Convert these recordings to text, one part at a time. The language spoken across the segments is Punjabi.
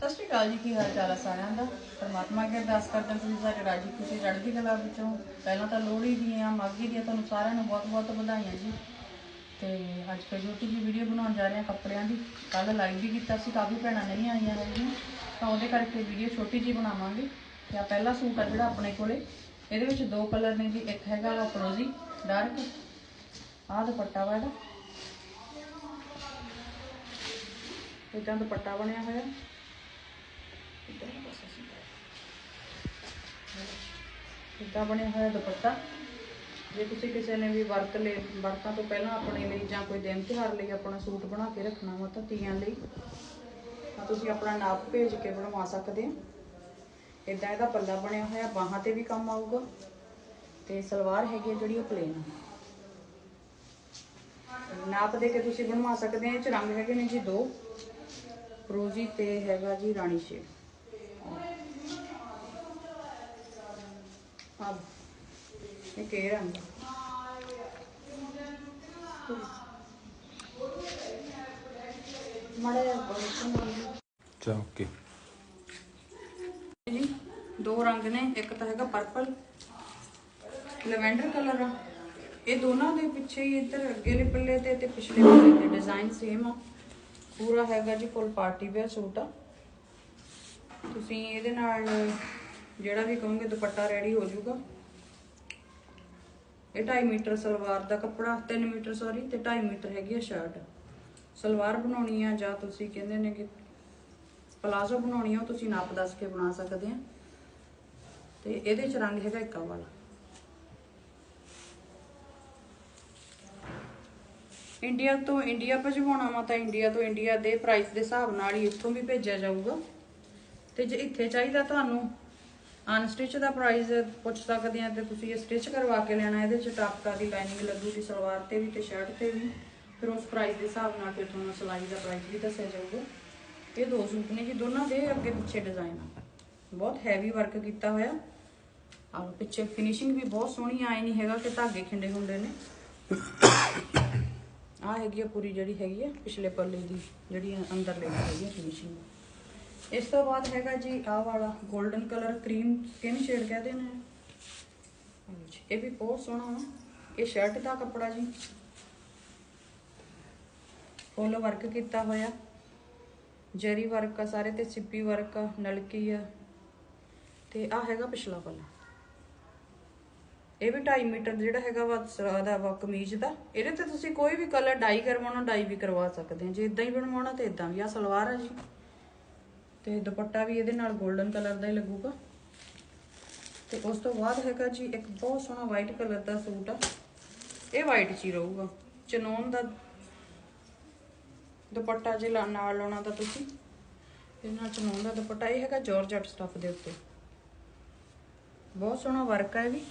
ਸਤਿ ਸ਼੍ਰੀ ਅਕਾਲ ਜੀ, ਕੀ ਹਾਲ ਚਾਲ ਹੈ ਸਾਰਿਆਂ ਦਾ? ਪਰਮਾਤਮਾ ਅੱਗੇ ਅਰਦਾਸ ਕਰਦੇ ਤੁਸੀਂ ਸਾਰੇ ਰਾਜੀ ਖੁਸ਼ੀ ਚੜ੍ਹਦੀ ਕਲਾ ਵਿੱਚੋਂ। ਪਹਿਲਾਂ ਤਾਂ ਲੋਹੜੀ ਦੀਆਂ, ਮਾਘੀ ਦੀਆਂ, ਤੁਹਾਨੂੰ ਸਾਰਿਆਂ ਨੂੰ ਬਹੁਤ-ਬਹੁਤ ਵਧਾਈਆਂ ਜੀ। ਤੇ ਅੱਜ ਫਿਰ ਛੋਟੀ ਜਿਹੀ ਵੀਡੀਓ ਬਣਾਉਣ ਜਾ ਰਹੇ ਹਾਂ ਕੱਪੜਿਆਂ ਦੀ। ਕੱਲ ਲਾਈਵ ਵੀ ਕੀਤਾ ਸੀ ਕਾਫੀ ਭੈਣਾਂ ਨਹੀਂ ਆਈਆਂ ਹੈਗੀਆਂ ਤਾਂ ਉਹਦੇ ਕਰਕੇ ਵੀਡੀਓ ਛੋਟੀ ਜਿਹੀ ਬਣਾਵਾਂਗੇ। ਤੇ ਪਹਿਲਾ ਸੂਟ ਆ ਜਿਹੜਾ ਆਪਣੇ ਕੋਲੇ। ਇਹਦੇ ਵਿੱਚ ਦੋ ਕਲਰ ਨੇ ਜੀ, ਇੱਕ ਹੈਗਾ ਵਾ ਫਰੋਜ਼ੀ ਡਾਰਕ ਆਹ ਦੁਪੱਟਾ ਵਾ ਇਹਦਾ। ਇਦਾਂ ਦੁਪੱਟਾ ਬਣਿਆ ਹੋਇਆ। ਇਦਾਂ ਬਣਿਆ ਹੋਇਆ ਦੁਪੱਟਾ। ਜੇ ਤੁਸੀਂ ਕਿਸੇ ਨੇ ਵੀ ਵਰਤ ਲੈ ਵਰਤਾਂ ਤੋਂ ਪਹਿਲਾਂ ਆਪਣੇ ਲਈ ਜਾਂ ਕੋਈ ਦਿਨ ਤਿਉਹਾਰ ਲਈ ਆਪਣਾ ਸੂਟ ਬਣਾ ਕੇ ਰੱਖਣਾ ਵਾ ਤਾਂ ਤੀਆਂ ਲਈ ਤਾਂ ਤੁਸੀਂ ਆਪਣਾ ਨਾਪ ਭੇਜ ਕੇ ਬਣਵਾ ਸਕਦੇ ਹੋ। ਇਦਾਂ ਇਹਦਾ ਪੱਲਾ ਬਣਿਆ ਹੋਇਆ, ਬਾਹਾਂ ਤੇ ਵੀ ਕੰਮ ਆਊਗਾ ਤੇ ਸਲਵਾਰ ਹੈਗੀ ਆ ਜਿਹੜੀ ਉਹ ਪਲੇਨ ਨਾਪ ਦੇ ਕੇ ਤੁਸੀਂ ਬਣਵਾ ਸਕਦੇ ਆ ਇਹ ਚ ਰੰਗ ਹੈਗੇ ਨੇ ਜੀ ਦੋ। ਰੋਜੀ ਤੇ ਹੈਗਾ ਜੀ ਰਾਣੀ ਸ਼ੇਡ। ਓਕੇ ਜੀ ਦੋ ਰੰਗ ਨੇ ਇੱਕ ਤਾਂ ਹੈਗਾ ਪਰਪਲ ਲਵੈਂਡਰ ਕਲਰ ਆ ਇਹ ਦੋਨਾਂ ਦੇ ਪਿੱਛੇ ਹੀ ਇੱਧਰ ਅੱਗੇਲੇ ਪੱਲੇ ਤੇ ਤੇ ਪਿਛਲੇ ਪੱਲੇ ਤੇ ਡਿਜ਼ਾਈਨ ਸੇਮ ਆ ਪੂਰਾ ਹੈਗਾ ਜੀ ਫੁੱਲ ਪਾਰਟੀ ਵੇਅਰ ਸੂਟ ਆ ਤੁਸੀਂ ਇਹਦੇ ਨਾਲ ਜਿਹੜਾ ਵੀ ਕਹੋਗੇ ਦੁਪੱਟਾ ਰੈਡੀ ਹੋ ਜਾਊਗਾ। ਇਹ 2.5 ਮੀਟਰ ਸਲਵਾਰ ਦਾ ਕੱਪੜਾ 3 ਮੀਟਰ ਸੌਰੀ ਤੇ 2.5 ਮੀਟਰ ਹੈਗੀ ਆ ਸ਼ਰਟ ਸਲਵਾਰ ਬਣਾਉਣੀ ਆ ਜਾਂ ਤੁਸੀਂ ਕਹਿੰਦੇ ਨੇ ਕਿ ਪਲਾਜ਼ੋ ਬਣਾਉਣੀ ਆ, ਉਹ ਤੁਸੀਂ ਨਾਪ ਦੱਸ ਕੇ ਬਣਾ ਸਕਦੇ ਆ। ਤੇ ਇਹਦੇ ਚ ਰੰਗ ਹੈਗਾ ਇੱਕਾ ਵਾਲਾ। ਇੰਡੀਆ ਤੋਂ ਇੰਡੀਆ ਭਜਵਾਉਣਾ ਵਾ ਤਾਂ ਇੰਡੀਆ ਤੋਂ ਇੰਡੀਆ ਦੇ ਪ੍ਰਾਈਸ ਦੇ ਹਿਸਾਬ ਨਾਲ ਹੀ ਇੱਥੋਂ ਵੀ ਭੇਜਿਆ ਜਾਊਗਾ। ਤੇ ਜੇ ਇੱਥੇ ਚਾਹੀਦਾ ਤੁਹਾਨੂੰ ਅਨਸਟਿਚ ਦਾ ਪ੍ਰਾਈਸ ਪੁੱਛ ਸਕਦੇ ਆ ਤੇ ਤੁਸੀਂ ਇਹ ਸਟਿਚ ਕਰਵਾ ਕੇ ਲੈਣਾ, ਇਹਦੇ ਚ ਟਾਪਕਾ ਦੀ ਲਾਈਨਿੰਗ ਲੱਗੂਗੀ ਸਲਵਾਰ ਤੇ ਵੀ ਤੇ ਸ਼ਰਟ ਤੇ ਵੀ। ਫਿਰ ਉਸ ਪ੍ਰਾਈਸ ਦੇ ਹਿਸਾਬ ਨਾਲ ਫਿਰ ਤੁਹਾਨੂੰ ਸਿਲਾਈ ਦਾ ਪ੍ਰਾਈਸ ਵੀ ਦੱਸਿਆ ਜਾਊਗਾ। ਇਹ ਦੋ ਸੂਟ ਨੇ ਜੀ, ਦੋਨਾਂ ਦੇ ਅੱਗੇ ਪਿੱਛੇ ਡਿਜ਼ਾਈਨ ਆ। ਬਹੁਤ ਹੈਵੀ ਵਰਕ ਕੀਤਾ ਹੋਇਆ। ਆ ਪਿੱਛੇ ਫਿਨਿਸ਼ਿੰਗ ਵੀ ਬਹੁਤ ਸੋਹਣੀ ਆਈ ਨਹੀਂ ਹੈਗਾ ਕਿ ਧਾਗੇ ਖਿੰਡੇ ਹੁੰਦੇ ਨੇ। ਆ ਹੈਗੀ ਆ ਪੂਰੀ ਜਿਹੜੀ ਹੈਗੀ ਆ, ਪਿਛਲੇ ਪੱਲੇ ਦੀ ਜਿਹੜੀ ਅੰਦਰ ਲਈ ਹੈਗੀ ਆ ਫਿਨਿਸ਼ਿੰਗ ਇਸ ਤੋਂ ਬਾਅਦ ਹੈਗਾ ਜੀ ਆਹ ਵਾਲਾ golden colour cream skin shade ਕਹਦੇ ਨੇ। ਹਾਂਜੀ, ਇਹ ਵੀ ਬਹੁਤ ਸੋਹਣਾ ਵਾ। ਇਹ ਸ਼ਰਟ ਦਾ ਕੱਪੜਾ ਜੀ। ਫੁੱਲ ਵਰਕ ਕੀਤਾ ਹੋਇਆ। ਜਰੀ ਵਰਕ ਆ ਸਾਰੇ ਤੇ ਸਿੱਪੀ ਵਰਕ ਆ ਨਲਕੀ ਆ। ਤੇ ਆ ਹੈਗਾ ਪਿਛਲਾ ਪੱਲਾ ਇਹ ਵੀ 2.5 ਮੀਟਰ ਜਿਹੜਾ ਹੈਗਾ ਵਾ ਦਾ ਵਾ ਕਮੀਜ਼ ਦਾ। ਇਹਦੇ ਤੇ ਤੁਸੀਂ ਕੋਈ ਵੀ ਕਲਰ ਡਾਈ ਕਰਵਾਉਣਾ ਡਾਈ ਵੀ ਕਰਵਾ ਸਕਦੇ ਆ। ਜੇ ਇਦਾਂ ਹੀ ਬਣਵਾਉਣਾ ਤੇ ਇਦਾਂ ਵੀ। ਆ ਸਲਵਾਰ ਆ ਜੀ। ਤੇ ਦੁਪੱਟਾ ਵੀ ਇਹਦੇ ਨਾਲ 골ਡਨ ਕਲਰ ਦਾ ਹੀ ਲੱਗੂਗਾ। ਤੇ ਉਸ ਤੋਂ ਬਾਅਦ ਹੈਗਾ ਜੀ ਇੱਕ ਬਹੁਤ ਸੋਹਣਾ ਵਾਈਟ ਕਲਰ ਦਾ ਸੂਟ ਆ। ਇਹ ਵਾਈਟ ਚ ਹੀ ਰਹੂਗਾ। ਚਨੋਨ ਦਾ ਦੁਪੱਟਾ ਜੇ ਨਾਲ ਲਾਉਣਾ ਤਾਂ ਤੁਸੀਂ ਇਹ ਨਾਲ ਚਨੋਨ ਦਾ ਦੁਪੱਟਾ, ਇਹ ਹੈਗਾ ਜਾਰਜਟ ਸਟਫ ਦੇ ਉੱਤੇ। ਬਹੁਤ ਸੋਹਣਾ ਵਰਕ ਹੈ ਇਹ ਵੀ।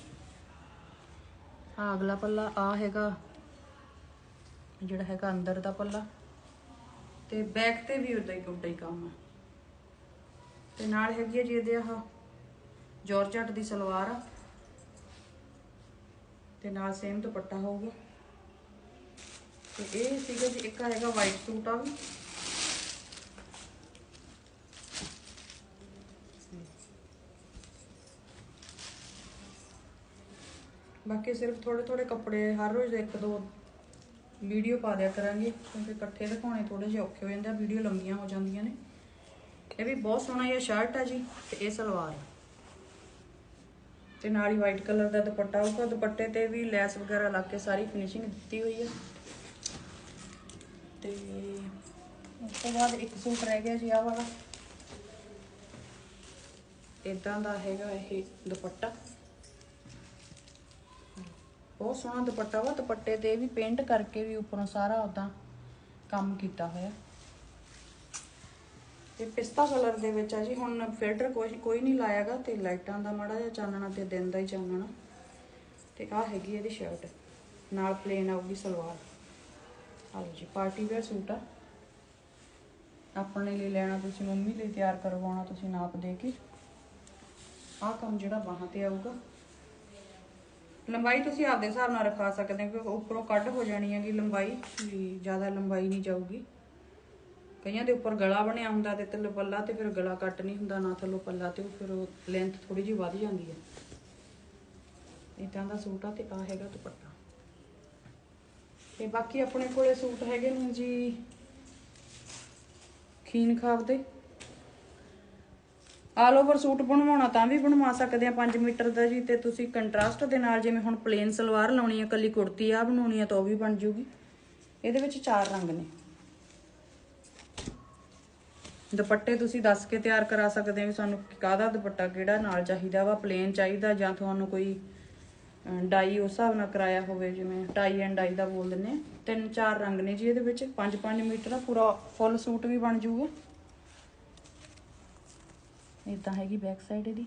ਆ ਅਗਲਾ ਪੱਲਾ ਆ ਹੈਗਾ ਜਿਹੜਾ ਹੈਗਾ ਅੰਦਰ ਦਾ ਪੱਲਾ। ਤੇ ਬੈਕ ਤੇ ਵੀ ਉਦਾਂ ਹੀ ਉਦਾਂ ਹੀ ਕੰਮ ਹੈ ਤੇ ਨਾਲ ਹੈਗੀ ਹੈ ਜੀ ਇਹਦੇ ਆਹ ਜਾਰਜਟ ਦੀ ਸਲਵਾਰ ਆ। ਤੇ ਨਾਲ ਸੇਮ ਦੁਪੱਟਾ ਹੋਊਗਾ। ਤੇ ਇਹ ਸੀਗਾ ਜੀ, ਇੱਕ ਹੈਗਾ ਵਾਈਟ ਸੂਟ ਆ ਵੀ। ਬਾਕੀ ਸਿਰਫ ਥੋੜੇ ਥੋੜੇ ਕੱਪੜੇ ਹਰ ਰੋਜ਼ ਇੱਕ ਦੋ ਵੀਡੀਓ ਪਾ ਦਿਆ ਕਰਾਂਗੇ, ਕਿਉਂਕਿ ਇਕੱਠੇ ਦਿਖਾਉਣੇ ਥੋੜੇ ਜਿਹਾ ਔਖੇ ਹੋ ਜਾਂਦੇ ਆ, ਵੀਡੀਓ ਲੰਬੀਆਂ ਹੋ ਜਾਂਦੀਆਂ ਨੇ। ਇਹ ਵੀ ਬਹੁਤ ਸੋਹਣਾ ਇਹ ਸ਼ਰਟ ਆ ਜੀ, ਤੇ ਇਹ ਸਲਵਾਰ ਤੇ ਨਾਲ ਹੀ ਵਾਈਟ ਕਲਰ ਦਾ ਦੁਪੱਟਾ ਆਊਗਾ ਦੁਪੱਟੇ ਤੇ ਵੀ ਲੈਸ ਵਗੈਰਾ ਲਾ ਕੇ ਸਾਰੀ ਫਿਨਿਸ਼ਿੰਗ ਦਿੱਤੀ ਹੋਈ ਆ। ਤੇ ਉਸ ਤੋਂ ਬਾਅਦ ਇੱਕ ਸੂਟ ਰਹਿ ਗਿਆ ਜੀ ਆਹ ਵਾਲਾ। ਇਦਾਂ ਦਾ ਹੈਗਾ ਇਹ ਦੁਪੱਟਾ। ਬਹੁਤ ਸੋਹਣਾ ਦੁਪੱਟਾ ਵਾ, ਦੁਪੱਟੇ ਤੇ ਵੀ ਪੇਂਟ ਕਰਕੇ ਵੀ ਉੱਪਰੋਂ ਸਾਰਾ ਉਦਾਂ ਕੰਮ ਕੀਤਾ ਹੋਇਆ। ਤੇ ਪਿਸਤਾ ਕਲਰ ਦੇ ਵਿੱਚ ਆ ਜੀ। ਹੁਣ ਫਿਲਟਰ ਕੋਈ ਕੋਈ ਨਹੀਂ ਲਾਇਆਗਾ ਤੇ ਲਾਈਟਾਂ ਦਾ ਮਾੜਾ ਜਿਹਾ ਚਾਨਣਾ ਤੇ ਦਿਨ ਦਾ ਹੀ ਚਾਨਣਾ। ਤੇ ਆਹ ਹੈਗੀ ਇਹਦੀ ਸ਼ਰਟ ਨਾਲ ਪਲੇਨ ਆਊਗੀ ਸਲਵਾਰ। ਆਹ ਲਓ ਜੀ ਪਾਰਟੀ ਵੇਅਰ ਸੂਟ ਆ। ਆਪਣੇ ਲਈ ਲੈਣਾ ਤੁਸੀਂ, ਮੰਮੀ ਲਈ ਤਿਆਰ ਕਰਵਾਉਣਾ ਤੁਸੀਂ ਨਾਪ ਦੇ ਕੇ। ਆਹ ਕੰਮ ਜਿਹੜਾ ਬਾਹਾਂ ਤੇ ਆਊਗਾ। ਲੰਬਾਈ ਤੁਸੀਂ ਆਪਦੇ ਹਿਸਾਬ ਨਾਲ ਰਖਾ ਸਕਦੇ ਹੋ ਕਿਉਂਕਿ ਉੱਪਰੋਂ ਕੱਟ ਹੋ ਜਾਣੀ ਹੈਗੀ ਲੰਬਾਈ, ਵੀ ਜ਼ਿਆਦਾ ਲੰਬਾਈ ਨਹੀਂ ਜਾਊਗੀ। ਕਈਆਂ ਦੇ ਉੱਪਰ ਗਲਾ ਬਣਿਆ ਹੁੰਦਾ ਤੇ ਥੱਲੇ ਪੱਲਾ ਤੇ ਫਿਰ ਗਲਾ ਕੱਟ ਨਹੀਂ ਹੁੰਦਾ, ਨਾ ਥੱਲੋਂ ਪੱਲਾ ਤੇ ਫਿਰ ਉਹ ਲੈਂਥ ਥੋੜੀ ਜਿਹੀ ਵੱਧ ਜਾਂਦੀ ਹੈ। ਇਦਾਂ ਦਾ ਸੂਟ ਆ ਤੇ ਆ ਹੈਗਾ ਦੁਪੱਟਾ। ਤੇ ਬਾਕੀ ਆਪਣੇ ਕੋਲੇ ਸੂਟ ਹੈਗੇ ਨੇ ਜੀ ਖੀਨ ਖਾਬ ਦੇ। ਆਲ ਓਵਰ ਸੂਟ ਬਣਵਾਉਣਾ ਤਾਂ ਵੀ ਬਣਵਾ ਸਕਦੇ ਆ 5 ਮੀਟਰ ਦਾ ਜੀ ਤੇ ਤੁਸੀਂ ਕੰਟਰਾਸਟ ਦੇ ਨਾਲ ਜਿਵੇਂ ਹੁਣ ਪਲੇਨ ਸਲਵਾਰ ਲਾਉਣੀ ਆ, ਕੱਲੀ ਕੁੜਤੀ ਆ ਬਣਾਉਣੀ ਆ ਤਾਂ ਉਹ ਵੀ ਬਣ ਜੂਗੀ। ਇਹਦੇ ਵਿੱਚ ਚਾਰ ਰੰਗ ਨੇ। ਦੁਪੱਟੇ ਤੁਸੀਂ ਦੱਸ ਕੇ ਤਿਆਰ ਕਰਾ ਸਕਦੇ ਹੋ ਵੀ ਸਾਨੂੰ ਕਾਹਦਾ ਦੁਪੱਟਾ ਕਿਹੜਾ ਨਾਲ ਚਾਹੀਦਾ ਵਾ ਪਲੇਨ ਚਾਹੀਦਾ ਜਾਂ ਤੁਹਾਨੂੰ ਕੋਈ ਡਾਈ ਉਸ ਹਿਸਾਬ ਨਾਲ ਕਰਾਇਆ ਹੋਵੇ, ਜਿਵੇਂ ਟਾਈ ਐਂਡ ਡਾਈ ਦਾ ਬੋਲ ਦਿੰਦੇ ਤਿੰਨ ਚਾਰ ਰੰਗ ਨੇ ਜੀ ਇਹਦੇ ਵਿੱਚ 5-5 ਮੀਟਰ ਦਾ ਪੂਰਾ ਫੁੱਲ ਸੂਟ ਵੀ ਬਣ ਜੂਗਾ। ਇਦਾਂ ਹੈਗੀ ਬੈਕ ਸਾਈਡ ਇਹਦੀ।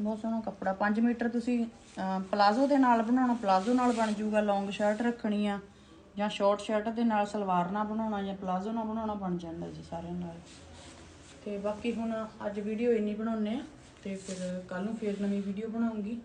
ਬਹੁਤ ਸੋਹਣਾ ਕੱਪੜਾ 5 ਮੀਟਰ ਤੁਸੀਂ ਪਲਾਜ਼ੋ ਦੇ ਨਾਲ ਬਣਾਉਣਾ ਪਲਾਜ਼ੋ ਨਾਲ ਬਣ ਜੂਗਾ ਲੌਂਗ ਸ਼ਰਟ ਰੱਖਣੀ ਆ। ਜਾਂ ਸ਼ਾਰਟ ਸ਼ਰਟ ਦੇ ਨਾਲ ਸਲਵਾਰ ਨਾਲ ਬਣਾਉਣਾ ਜਾਂ ਪਲਾਜ਼ੋ ਨਾਲ ਬਣਾਉਣਾ ਬਣ ਜਾਂਦਾ ਜੀ ਸਾਰਿਆਂ ਨਾਲ। ਤੇ ਬਾਕੀ ਹੁਣ ਅੱਜ ਵੀਡੀਓ ਇੰਨੀ ਬਣਾਉਨੇ ਆ ਤੇ ਫਿਰ ਕੱਲ ਨੂੰ ਫੇਰ ਨਵੀਂ ਵੀਡੀਓ ਬਣਾਉਂਗੀ।